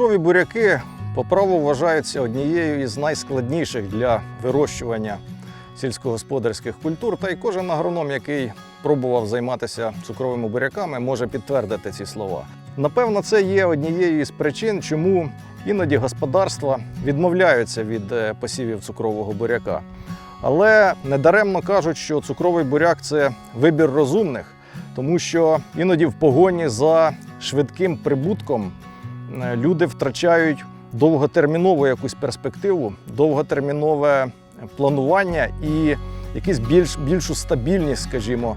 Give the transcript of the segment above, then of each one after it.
Цукрові буряки по праву вважаються однією із найскладніших для вирощування сільськогосподарських культур. Та й кожен агроном, який пробував займатися цукровими буряками, може підтвердити ці слова. Напевно, це є однією із причин, чому іноді господарства відмовляються від е, посівів цукрового буряка. Але недаремно кажуть, що цукровий буряк це вибір розумних, тому що іноді в погоні за швидким прибутком люди втрачають довготермінову якусь перспективу, довготермінове планування і якусь більш, більшу стабільність, скажімо,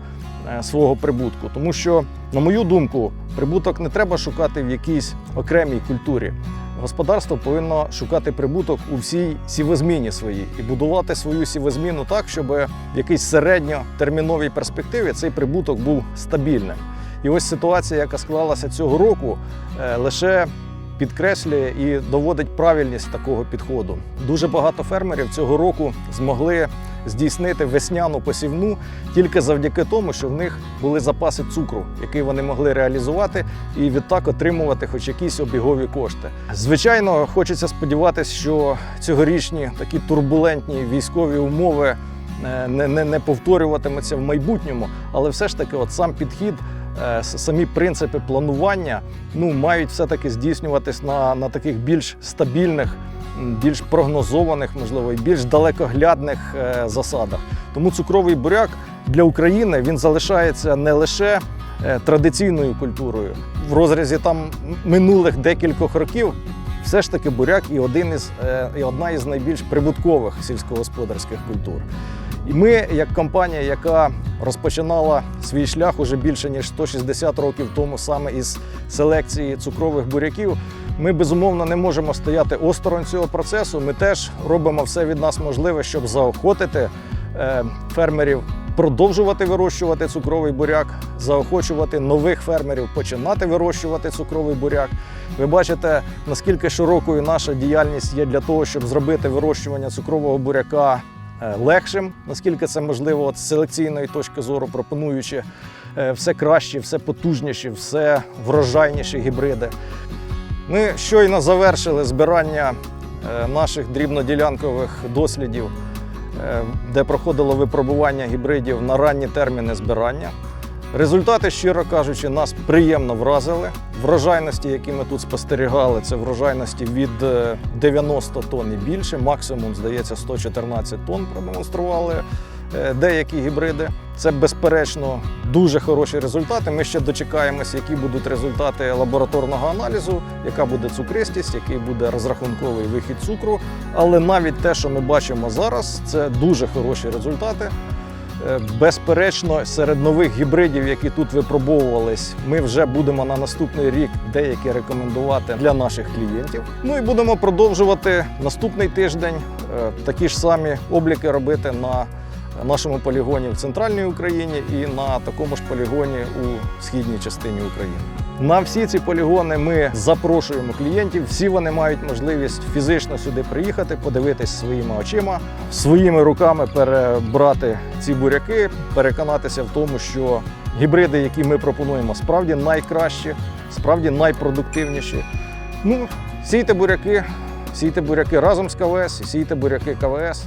е, свого прибутку. Тому що, на мою думку, прибуток не треба шукати в якійсь окремій культурі. Господарство повинно шукати прибуток у всій сівозміні своїй і будувати свою сівозміну так, щоб в якійсь середньотерміновій перспективі цей прибуток був стабільним. І ось ситуація, яка склалася цього року, е, лише підкреслює і доводить правильність такого підходу. Дуже багато фермерів цього року змогли здійснити весняну посівну тільки завдяки тому, що в них були запаси цукру, який вони могли реалізувати і відтак отримувати хоч якісь обігові кошти. Звичайно, хочеться сподіватися, що цьогорічні такі турбулентні військові умови е, не, не, не повторюватимуться в майбутньому, але все ж таки, от сам підхід. Е, Самі принципи планування ну, мають все-таки здійснюватись на, на таких більш стабільних, більш прогнозованих, можливо, і більш далекоглядних е, засадах. Тому цукровий буряк для України він залишається не лише е, традиційною культурою. В розрізі там минулих декількох років все ж таки буряк і один із і одна із найбільш прибуткових сільськогосподарських культур. І ми, як компанія, яка розпочинала свій шлях уже більше ніж 160 років тому, саме із селекції цукрових буряків, ми безумовно не можемо стояти осторонь цього процесу. Ми теж робимо все від нас можливе, щоб заохотити е, фермерів продовжувати вирощувати цукровий буряк, заохочувати нових фермерів починати вирощувати цукровий буряк. Ви бачите, наскільки широкою наша діяльність є для того, щоб зробити вирощування цукрового буряка легшим, наскільки це можливо з селекційної точки зору, пропонуючи е, все кращі, все потужніші, все врожайніші гібриди. Ми щойно завершили збирання е, наших дрібноділянкових дослідів, е, де проходило випробування гібридів на ранні терміни збирання. Результати, щиро кажучи, нас приємно вразили. Врожайності, які ми тут спостерігали, це врожайності від е, 90 тонн і більше. Максимум, здається, 114 тонн продемонстрували е, деякі гібриди. Це безперечно дуже хороші результати. Ми ще дочекаємося, які будуть результати лабораторного аналізу, яка буде цукристість, який буде розрахунковий вихід цукру. Але навіть те, що ми бачимо зараз, це дуже хороші результати. Е, Безперечно, серед нових гібридів, які тут випробовувались, ми вже будемо на наступний рік деякі рекомендувати для наших клієнтів. Ну і будемо продовжувати наступний тиждень е, такі ж самі обліки робити на нашому полігоні в центральній Україні і на такому ж полігоні у східній частині України. На всі ці полігони ми запрошуємо клієнтів. Всі вони мають можливість фізично сюди приїхати, подивитись своїми очима, своїми руками перебрати ці буряки, переконатися в тому, що гібриди, які ми пропонуємо, справді найкращі, справді найпродуктивніші. Ну, сійте буряки, сійте буряки разом з КВС, сійте буряки КВС.